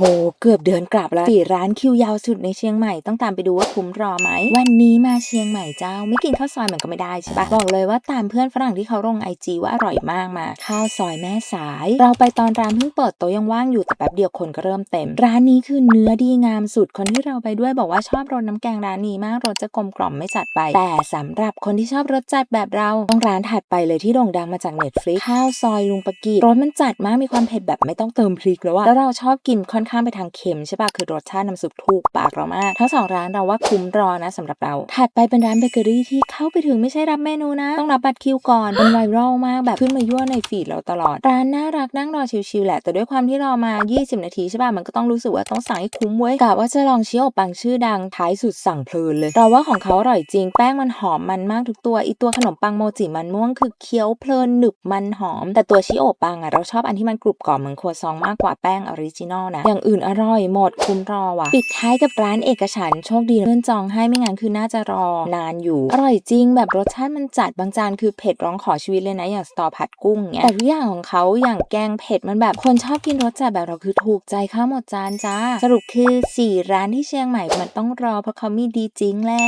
โหเกือบเดือนกลับแล้วสี่ร้านคิวยาวสุดในเชียงใหม่ต้องตามไปดูว่าคุ้มรอไหม วันนี้มาเชียงใหม่เจ้า ไม่กินข้าวซอยเหมันก็ไม่ได้ใช่ปะบอกเลยว่าตามเพื่อนฝรั่งที่เขาลงไอจีว่าอร่อยมากมา ข้าวซอยแม่สาย เราไปตอนร้านเพิ่งเปิดโต๊ะยังว่างอยู่แต่แป๊บเดียวคนก็เริ่มเต็ม ร้านนี้คือเนื้อดีงามสุดคนที่เราไปด้วยบอกว่าชอบรสน้ำแกงร้านนี้มากรสจะกลมกล่อมไม่จัดไป แต่สำหรับคนที่ชอบรสจัดแบบเราต้องร้านถัดไปเลยที่โด่งดังมาจากเน็ตฟลิกข้าวซอยลุงปะกีรสมันจัดมากมีความเผ็ดแบบไม่ต้องเติมพริกแล้วอะแล้วเราชอบกินค่อนข้างไปทางเค็มใช่ปะคือรสชาติน้ำซุปถูกปากเรามาก ทั้งสองร้านเราว่าคุ้มรอนะสำหรับเรา ถัดไปเป็นร้านเบเกอรี่ที่เข้าไปถึงไม่ใช่รับเมนูนะ ต้องรับบัตรคิวก่อนเป็นไวรัลมากแบบขึ้นมายั่วในฟีดเราตลอด ร้านน่ารักนั่งรอชิวๆแหละ แต่ด้วยความที่รอมา 20 นาทีใช่ป่ะมันก็ต้องรู้สึกว่าต้องสั่งให้คุ้มเว้ยกะว่าจะลองชิโอปังชื่อดังท้ายสุดสั่งเพลินเลยเราว่าของเขาอร่อยจริงแป้งมันหอมมันมากทุกตัวอีตัวขนมปังโมจิมันม่วงคือเคี้ยวเพลินหนึบมันหอม แต่ตัวชิโอปังอะเราชอบอันที่มันกรุบกรอบเหมือนครัวซองมากกว่าแป้งออริจินอลนะอย่างอื่นอร่อยหมดคุ้มรอว่ะ ปิดท้ายกับร้านเอกฉันโชคดีเพื่อนจองให้ไม่งั้นคือน่าจะรอนานอยู่ อร่อยจริง แบบรสชาติมันจัดบางจานคือเผ็ดร้องขอชีวิตเลยนะอย่างสตอผัดกุ้งเนี่ยแต่ทุกอย่างของเขาอย่างแกงเผ็ดมันแบบคนชอบกินรสจัดแบบเราคือถูกใจข้าวหมดจานจ้า สรุปคือ 4 ร้านที่เชียงใหม่มันต้องรอเพราะเขามีดีจริงแหละ